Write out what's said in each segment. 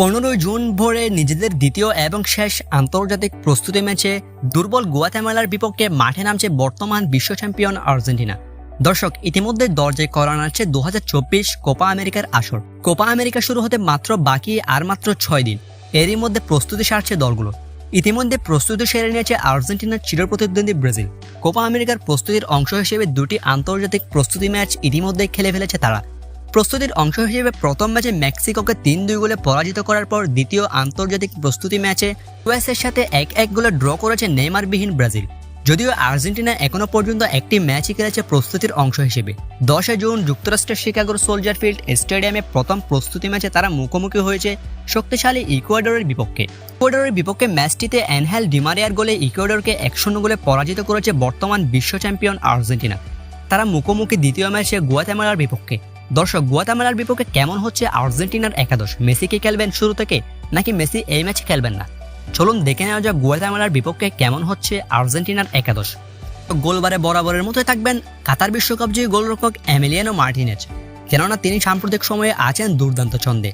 পনেরোই জুন ভোরে নিজেদের দ্বিতীয় এবং শেষ আন্তর্জাতিক প্রস্তুতি ম্যাচে দুর্বল গুয়াতেমালার বিপক্ষে মাঠে নামছে বর্তমান বিশ্ব চ্যাম্পিয়ন আর্জেন্টিনা। দর্শক, ইতিমধ্যে দরজায় করা নাড়ছে দু কোপা আমেরিকার আসর। কোপা আমেরিকা শুরু হতে মাত্র বাকি আর মাত্র ছয় দিন। এরই মধ্যে প্রস্তুতি সারছে দলগুলো। ইতিমধ্যে প্রস্তুতি সেরে নিয়েছে আর্জেন্টিনার চিরপ্রতিদ্বন্দ্বী ব্রাজিল। কোপা আমেরিকার প্রস্তুতির অংশ হিসেবে দুটি আন্তর্জাতিক প্রস্তুতি ম্যাচ ইতিমধ্যে খেলে ফেলেছে তারা। প্রস্তুতির অংশ হিসেবে প্রথম ম্যাচে মেক্সিকোকে তিন দুই গোলে পরাজিত করার পর দ্বিতীয় আন্তর্জাতিক প্রস্তুতি ম্যাচে ইউএসের সাথে এক এক গোলে ড্র করেছে নেইমারবিহীন ব্রাজিল। যদিও আর্জেন্টিনা এখনও পর্যন্ত একটি ম্যাচই খেলেছে প্রস্তুতির অংশ হিসেবে। দশে জুন যুক্তরাষ্ট্রের শিকাগোর সোলজার ফিল্ড স্টেডিয়ামে প্রথম প্রস্তুতি ম্যাচে তারা মুখোমুখি হয়েছে শক্তিশালী ইকুয়েডরের বিপক্ষে। ইকুয়েডরের বিপক্ষে ম্যাচটিতে অ্যানহেল ডিমারিয়ার গোলে ইকুয়েডরকে এক শূন্য গোলে পরাজিত করেছে বর্তমান বিশ্ব চ্যাম্পিয়ন আর্জেন্টিনা। তারা মুখোমুখি দ্বিতীয় ম্যাচে গুয়াতেমালার বিপক্ষে। দর্শক, গুয়াতামালার বিপক্ষে কেমন হচ্ছে আর্জেন্টিনার একাদশ? মেসি কি খেলবেন শুরু থেকে, নাকি মেসি এই ম্যাচে খেলবেন না? চলুন দেখে নেওয়া যাক গুয়াতামালার বিপক্ষে কেমন হচ্ছে আর্জেন্টিনার একাদশ। গোলবারে বরাবরের মতোই থাকবেন কাতার বিশ্বকাপ জয়ী গোলরক্ষক এমিলিয়ানো মার্টিনেজ। কেননা তিনি সাম্প্রতিক সময়ে আছেন দুর্দান্ত ছন্দে।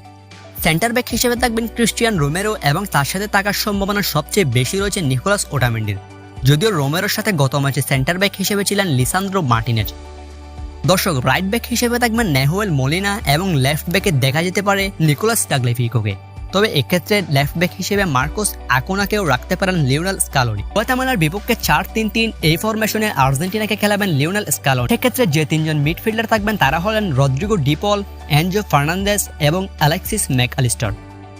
সেন্টার ব্যাক হিসেবে থাকবেন ক্রিস্টিয়ান রোমেরো এবং তার সাথে থাকার সম্ভাবনা সবচেয়ে বেশি রয়েছে নিকোলাস ওটামেন্ডির। যদিও রোমেরোর সাথে গত ম্যাচে সেন্টার ব্যাক হিসেবে ছিলেন লিসান্দ্রো মার্টিনেজ। দর্শক রাইট ব্যাক হিসেবে থাকবেন নেহুয়েল মলিনা এবং লেফট ব্যাকে দেখা যেতে পারে নিকোলাস টাগলেফিকোকে তবে এক্ষেত্রে লেফট ব্যাক হিসেবে মার্কোস আকোনাকেও রাখতে পারেন লিওনাল স্কালোনি। গুয়াতামালার বিপক্ষে চার তিন তিন এই ফরমেশনে আর্জেন্টিনাকে খেলাবেন লিওনাল স্কালোনি। সেক্ষেত্রে যে তিনজন মিডফিল্ডার থাকবেন তারা হলেন Rodrigo De Paul Enzo Fernandez এবং অ্যালেক্সিস ম্যাকআলিস্টার।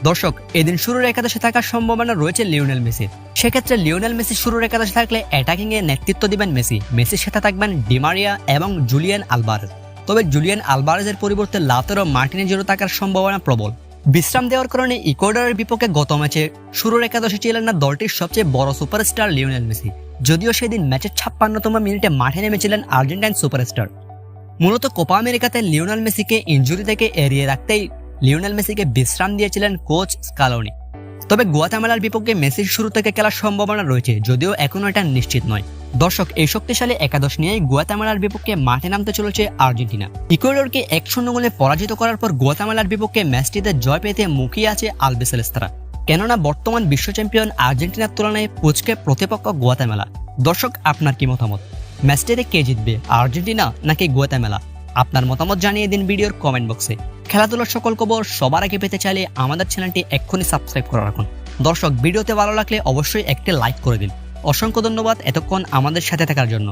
দর্শক, এদিন শুরুর একাদশে থাকার সম্ভাবনা রয়েছে লিওনেল মেসির সেক্ষেত্রে লিওনেল মেসি শুরুর একাদশে থাকলে অ্যাটাকিং এ নেতৃত্ব দিবেন মেসি। মেসির সাথে থাকবেন ডিমারিয়া এবং জুলিয়ান আলবারেজ। তবে জুলিয়ান আলবারেজের পরিবর্তে লাতেরো মার্টিনেজেরও থাকার সম্ভাবনা প্রবল। বিশ্রাম দেওয়ার কারণে ইকোয়াডারের বিপক্ষে গত ম্যাচে শুরুর একাদশে ছিলেন না দলটির সবচেয়ে বড় সুপারস্টার লিওনেল মেসি। যদিও সেদিন ম্যাচের ছাপ্পান্নতম মিনিটে মাঠে নেমেছিলেন আর্জেন্টাইন সুপারস্টার। মূলত কোপা আমেরিকাতে লিওনেল মেসিকে ইনজুরি থেকে এড়িয়ে রাখতেই লিওনেল মেসিকে বিশ্রাম দিয়েছিলেন কোচ স্কালোনি। তবে গুয়াতামালার বিপক্ষে মেসির শুরু থেকে খেলার সম্ভাবনা রয়েছে, যদিও এখনও এটা নিশ্চিত নয়। দর্শক, এই শক্তিশালী একাদশ নিয়েই গুয়াতামালার বিপক্ষে মাঠে নামতে চলেছে আর্জেন্টিনা। ইকুয়েডরকে এক শূন্য গোলে পরাজিত করার পর গুয়াতামালার বিপক্ষে ম্যাচটিতে জয় পেতে মুখিয়ে আছে আলবেসেলেস্তারা। কেননা বর্তমান বিশ্ব চ্যাম্পিয়ন আর্জেন্টিনার তুলনায় পুচকে প্রতিপক্ষ গুয়াতামেলা। দর্শক, আপনার কি মতামত? ম্যাচটিতে কে জিতবে, আর্জেন্টিনা নাকি গুয়াতামেলা? আপনার মতামত জানিয়ে দিন ভিডিওর কমেন্ট বক্সে। খেলাধুলার সকল খবর সবার আগে পেতে চাইলে আমাদের চ্যানেলটি এক্ষুনি সাবস্ক্রাইব করে রাখুন। দর্শক, ভিডিওতে ভালো লাগলে অবশ্যই একটি লাইক করে দিন। অসংখ্য ধন্যবাদ এতক্ষণ আমাদের সাথে থাকার জন্য।